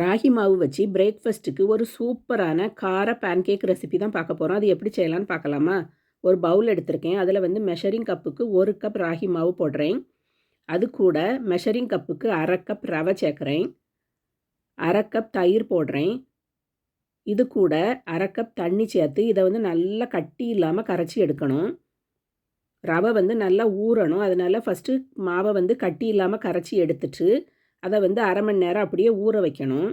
ராகி மாவு வச்சு பிரேக்ஃபஸ்ட்டுக்கு ஒரு சூப்பரான கார பேன்கேக் ரெசிபி தான் பார்க்க போகிறோம் அது எப்படி செய்யலாம்னு பார்க்கலாமா? ஒரு பவுல் எடுத்திருக்கேன். அதில் வந்து மெஷரிங் கப்புக்கு ஒரு கப் ராகி மாவு போடுறேன். அது கூட மெஷரிங் கப்புக்கு அரை கப் ரவை சேர்க்குறேன். அரை கப் தயிர் போடுறேன். இது கூட அரை கப் தண்ணி சேர்த்து இதை வந்து நல்லா கட்டி இல்லாமல் கரைச்சி எடுக்கணும். ரவை வந்து நல்லா ஊறணும். அதனால் ஃபஸ்ட்டு மாவை வந்து கட்டி இல்லாமல் கரைச்சி எடுத்துட்டு அதை வந்து அரை மணி நேரம் அப்படியே ஊற வைக்கணும்.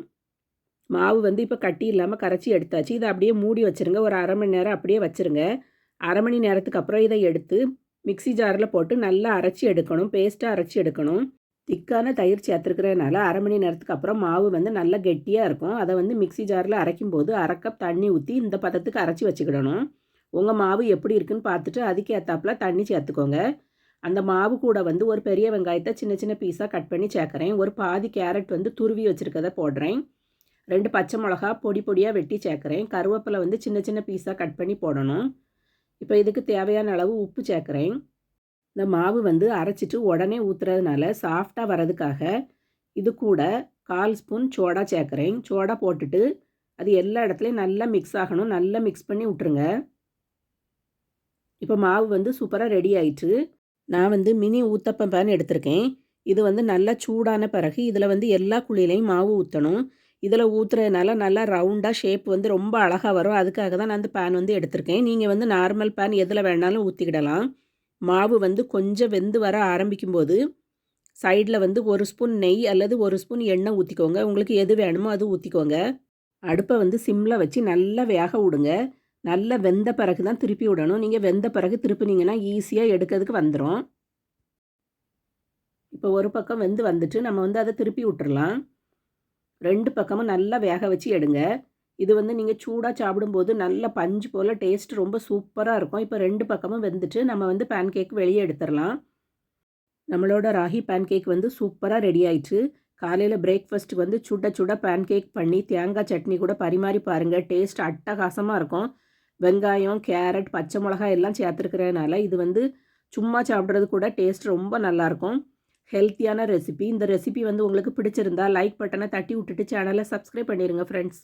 மாவு வந்து இப்போ கட்டி இல்லாமல் கரைச்சி எடுத்தாச்சு. இதை அப்படியே மூடி வச்சுருங்க. ஒரு அரை மணி நேரம் அப்படியே வச்சுருங்க. அரை மணி நேரத்துக்கு அப்புறம் இதை எடுத்து மிக்சி ஜாரில் போட்டு நல்லா அரைச்சி எடுக்கணும். பேஸ்ட்டாக அரைச்சி எடுக்கணும். திக்கான தயிர் சேர்த்துருக்கிறதுனால அரை மணி நேரத்துக்கு அப்புறம் மாவு வந்து நல்லா கெட்டியாக இருக்கும். அதை வந்து மிக்சி ஜாரில் அரைக்கும் போது அரை கப் தண்ணி ஊற்றி இந்த பதத்துக்கு அரைச்சி வச்சுக்கிடணும். உங்கள் மாவு எப்படி இருக்குன்னு பார்த்துட்டு அதுக்கு ஏற்றாப்புல தண்ணி சேர்த்துக்கோங்க. அந்த மாவு கூட வந்து ஒரு பெரிய வெங்காயத்தை சின்ன சின்ன பீஸாக கட் பண்ணி சேர்க்குறேன். ஒரு பாதி கேரட் வந்து துருவி வச்சுருக்கதை போடுறேன். ரெண்டு பச்சை மிளகா பொடி பொடியாக வெட்டி சேர்க்குறேன். கருவேப்பிலை வந்து சின்ன சின்ன பீஸாக கட் பண்ணி போடணும். இப்போ இதுக்கு தேவையான அளவு உப்பு சேர்க்குறேன். இந்த மாவு வந்து அரைச்சிட்டு உடனே ஊற்றுறதுனால சாஃப்டாக வரதுக்காக இது கூட கால் ஸ்பூன் சோடா சேர்க்குறேன். சோடா போட்டுட்டு அது எல்லா இடத்துலையும் நல்லா மிக்ஸ் ஆகணும். நல்லா மிக்ஸ் பண்ணி விட்ருங்க இப்போ மாவு வந்து சூப்பராக ரெடி ஆயிட்டு நான் வந்து மினி ஊத்தப்பம் பேன் எடுத்திருக்கேன். இது வந்து நல்லா சூடான பிறகு இதில் வந்து எல்லா குழியிலையும் மாவு ஊற்றணும் இதில் ஊற்றுறதுனால நல்லா ரவுண்டாக ஷேப் வந்து ரொம்ப அழகாக வரும். அதுக்காக தான் நான் அந்த பேன் வந்து எடுத்திருக்கேன். நீங்கள் வந்து நார்மல் பேன் எதில் வேணாலும் ஊற்றிக்கிடலாம் மாவு வந்து கொஞ்சம் வெந்து வர ஆரம்பிக்கும் போது சைடில் வந்து ஒரு ஸ்பூன் நெய் அல்லது ஒரு ஸ்பூன் எண்ணெய் ஊற்றிக்கோங்க உங்களுக்கு எது வேணுமோ அது ஊற்றிக்கோங்க அடுப்பை வந்து சிம்மில் வச்சு நல்லா வேக விடுங்க. நல்லா வெந்த பிறகு தான் திருப்பி விடணும். நீங்கள் வெந்த பிறகு திருப்பினீங்கன்னா ஈஸியாக எடுக்கிறதுக்கு வந்துடும் இப்போ ஒரு பக்கம் வெந்து வந்துட்டு நம்ம வந்து அதை திருப்பி விட்டுறலாம். ரெண்டு பக்கமும் நல்லா வேக வச்சு எடுங்க. இது வந்து நீங்கள் சூடாக சாப்பிடும்போது நல்ல பஞ்சு போல் டேஸ்ட் ரொம்ப சூப்பராக இருக்கும். இப்போ ரெண்டு பக்கமும் வெந்துட்டு நம்ம வந்து பேன் கேக் வெளியே எடுத்துடலாம். நம்மளோட ராகி பேன் கேக் வந்து சூப்பராக ரெடி ஆயிடுச்சு காலையில் பிரேக்ஃபாஸ்ட்டுக்கு வந்து சுட சுட பேன் கேக் பண்ணி தேங்காய் சட்னி கூட பரிமாறி பாருங்கள் டேஸ்ட் அட்டகாசமாக இருக்கும். வெங்காயம் கேரட் பச்சை மிளகாய் எல்லாம் சேர்த்துருக்கிறதுனால இது வந்து சும்மா சாப்பிட்றது கூட டேஸ்ட் ரொம்ப நல்லாயிருக்கும். ஹெல்த்தியான ரெசிபி. இந்த ரெசிபி வந்து உங்களுக்கு பிடிச்சிருந்தா லைக் பட்டனை தட்டி விட்டுட்டு சேனலை சப்ஸ்கிரைப் பண்ணிடுங்க ஃப்ரெண்ட்ஸ்